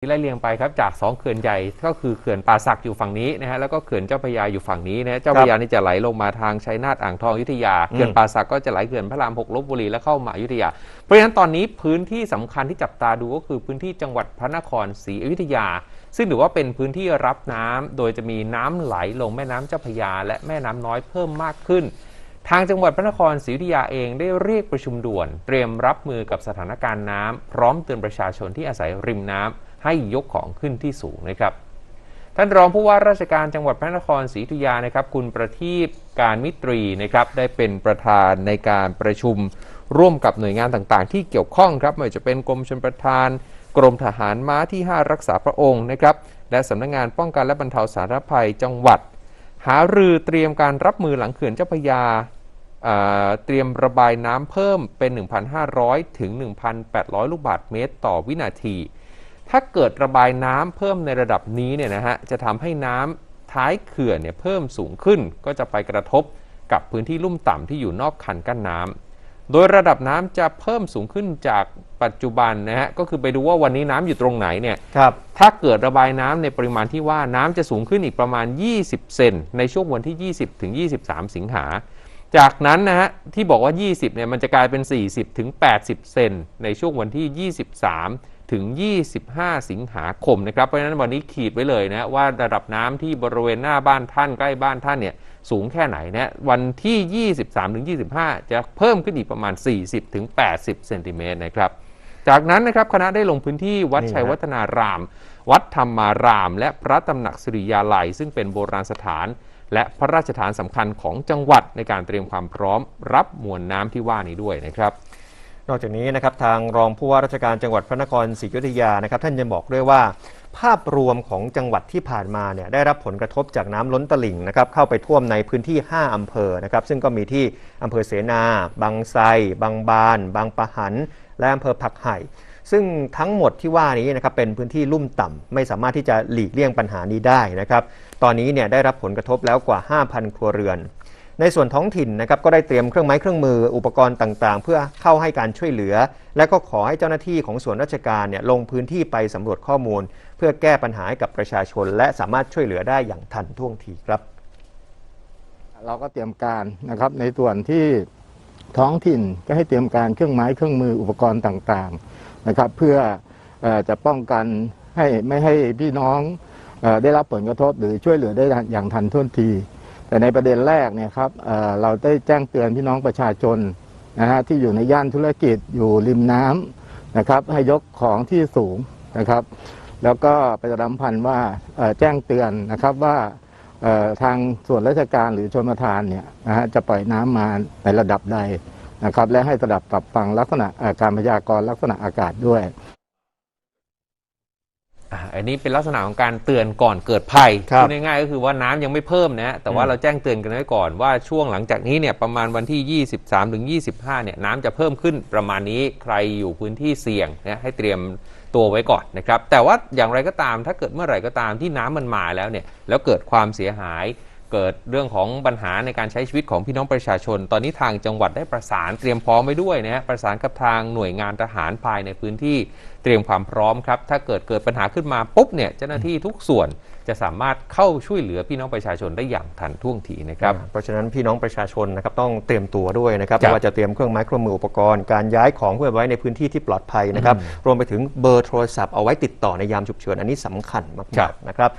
ที่ไล่เรียงไปครับจากสองเขื่อนใหญ่ก็คือเขื่อนป่าสักอยู่ฝั่งนี้นะฮะแล้วก็เขื่อนเจ้าพระยาอยู่ฝั่งนี้นะฮะเจ้าพระยานี่จะไหลลงมาทางชัยนาทอ่างทองอยุธยาอืมเขื่อนป่าสักก็จะไหลเขื่อนพระรามหกลบบุรีแล้วเข้ามาอยุธยา เพราะฉะนั้นตอนนี้พื้นที่สำคัญที่จับตาดูก็คือพื้นที่จังหวัดพระนครศรีอยุธยา ซึ่งถือว่าเป็นพื้นที่รับน้ำโดยจะมีน้ำไหลลงแม่น้ำเจ้าพระยา และแม่น้ำน้อยเพิ่มมากขึ้นทางจังหวัดพระนครศรีอยุธยาเองได้เรียกประชุมด่วน เตรียมรับมือกับสถานการณ์น้ำพร้อมเตือนประชาชนที่อาศัยริมน้ำ ให้ยกของขึ้นที่สูงนะครับ ท่านรองผู้ว่าราชการจังหวัดพระนครศรีอยุธยานะครับ คุณประทีปการมิตรีนะครับได้เป็นประธานในการประชุมร่วมกับหน่วยงานต่างๆ ที่เกี่ยวข้องครับไม่ว่าจะเป็นกรมชลประทาน กรมทหารม้าที่ 5 รักษาพระองค์นะครับและสำนักงานป้องกันและบรรเทาสาธารณภัยจังหวัด หารือเตรียมการรับมือหลังเขื่อนเจ้าพยาเตรียมระบายน้ำเพิ่มเป็น 1,500 ถึง 1,800 ลูกบาศก์เมตรต่อวินาที ถ้าเกิดระบายน้ำเพิ่มในระดับนี้เนี่ยนะฮะจะทำให้น้ำท้ายเขื่อนเนี่ยเพิ่มสูงขึ้น ก็จะไปกระทบกับพื้นที่ลุ่มต่ำที่อยู่นอกคันกั้นน้ำโดยระดับน้ำจะเพิ่มสูงขึ้นจากปัจจุบันนะฮะก็คือไปดูว่าวันนี้น้ำอยู่ตรงไหนเนี่ยครับถ้าเกิดระบายน้ำในปริมาณที่ว่าน้ำจะสูงขึ้นอีกประมาณ 20 เซนในช่วงวันที่ 20ถึง23 สิงหาจากนั้นนะฮะที่บอกว่า 20เนี่ยมันจะกลายเป็น 40ถึง80 เซนในช่วงวันที่ 23 ถึง 25 สิงหาคมนะครับ เพราะฉะนั้นวันนี้ขีดไว้เลยนะว่าระดับน้ำที่บริเวณหน้าบ้านท่านใกล้บ้านท่านเนี่ยสูงแค่ไหนนะวันที่ 23ถึง25 จะเพิ่มขึ้นอีกประมาณ 40ถึง80 เซนติเมตรนะครับ จากนั้นนะครับคณะได้ลงพื้นที่วัดนี่ชัยฮะวัฒนาราม วัดธรรมาราม และพระตำหนักสิริยาลัย ซึ่งเป็นโบราณสถาน และพระราชฐานสำคัญของจังหวัดในการเตรียมความพร้อมรับมวลน้ำที่ว่านี้ด้วยนะครับ นอกจากนี้นะครับทางรองผู้ว่าราชการจังหวัดพระนครศรีอยุธยานะครับท่านยังบอกด้วยว่า ภาพรวมของจังหวัดที่ผ่านมาเนี่ยได้รับผลกระทบจากน้ำล้นตลิ่งนะครับเข้าไปท่วมในพื้นที่ 5 อำเภอนะครับซึ่งก็มีที่อำเภอเสนา บางไทรบางบาน บางปะหัน และอำเภอผักไห่ซึ่งทั้งหมดที่ว่านี้นะครับเป็นพื้นที่ลุ่มต่ำไม่สามารถที่จะหลีกเลี่ยงปัญหานี้ได้นะครับ ตอนนี้เนี่ยได้รับผลกระทบแล้วกว่า 5,000 ครัวเรือน ในส่วนท้องถิ่นนะครับก็ได้เตรียมเครื่องไม้เครื่องมืออุปกรณ์ต่างๆ เพื่อเข้าให้การช่วยเหลือ และก็ขอให้เจ้าหน้าที่ของส่วนราชการเนี่ยลงพื้นที่ไปสำรวจข้อมูล เพื่อแก้ปัญหาให้กับประชาชน และสามารถช่วยเหลือได้อย่างทันท่วงทีครับ เราก็เตรียมการนะครับในส่วนที่ท้องถิ่นก็ให้เตรียมการเครื่องไม้เครื่องมืออุปกรณ์ต่างๆนะครับ เพื่ออจะป้องกันให้ไม่ให้พี่น้องอได้รับผลกระทบหรือช่วยเหลือได้อย่างทันท่วงที แต่ในประเด็นแรกเนี่ยครับเเราได้แจ้งเตือนพี่น้องประชาชนนะฮะที่อยู่ในย่านธุรกิจอยู่ริมน้ำนะครับ ให้ยกของที่สูงนะครับ แล้วก็ประชาสัมพันธ์ว่าแจ้งเตือนนะครับว่าทางส่วนราชการหรือชนประทานเนี่ยนะฮะจะปล่อยน้ำมาในระดับใดนะครับ และให้ระดับปรับฟังลักษณะการพยากรณ์ลักษณะอากาศด้วย อ่าอันนี้เป็นลักษณะของการเตือนก่อนเกิดภัยครับพูดง่ายๆก็คือว่าน้ำยังไม่เพิ่มนะแต่ว่าอืมเราแจ้งเตือนกันไว้ก่อนว่าช่วงหลังจากนี้เนี่ยประมาณวันที่ 23ถึง25เนี่ยน้ำจะเพิ่มขึ้นประมาณนี้ใครอยู่พื้นที่เสี่ยงนะให้เตรียมตัวไว้ก่อนนะครับแต่ว่าอย่างไรก็ตามถ้าเกิดเมื่อไหร่ก็ตามที่น้ำมันมาแล้วเนี่ยแล้วเกิดความเสียหาย เกิดเรื่องของปัญหาในการใช้ชีวิตของพี่น้องประชาชน ตอนนี้ทางจังหวัดได้ประสานเตรียมพร้อมไว้ด้วยนะฮะประสานกับทางหน่วยงานทหารภายในพื้นที่เตรียมความพร้อมครับ ถ้าเกิดเกิดปัญหาขึ้นมาปุ๊บเนี่ยเจ้าหน้าที่ทุกส่วนจะสามารถเข้าช่วยเหลือพี่น้องประชาชนได้อย่างทันท่วงทีนะครับ เพราะฉะนั้นพี่น้องประชาชนนะครับต้องเตรียมตัวด้วยนะครับครับไม่ว่าจะเตรียมเครื่องไม้เครื่องมืออุปกรณ์การย้ายของเพื่อไว้ในพื้นที่ที่ปลอดภัยนะครับรวมไปถึงเบอร์โทรศัพท์เอาไว้ติดต่อในยามฉุกเฉินอันนี้สำคัญครัมากบๆนะครับ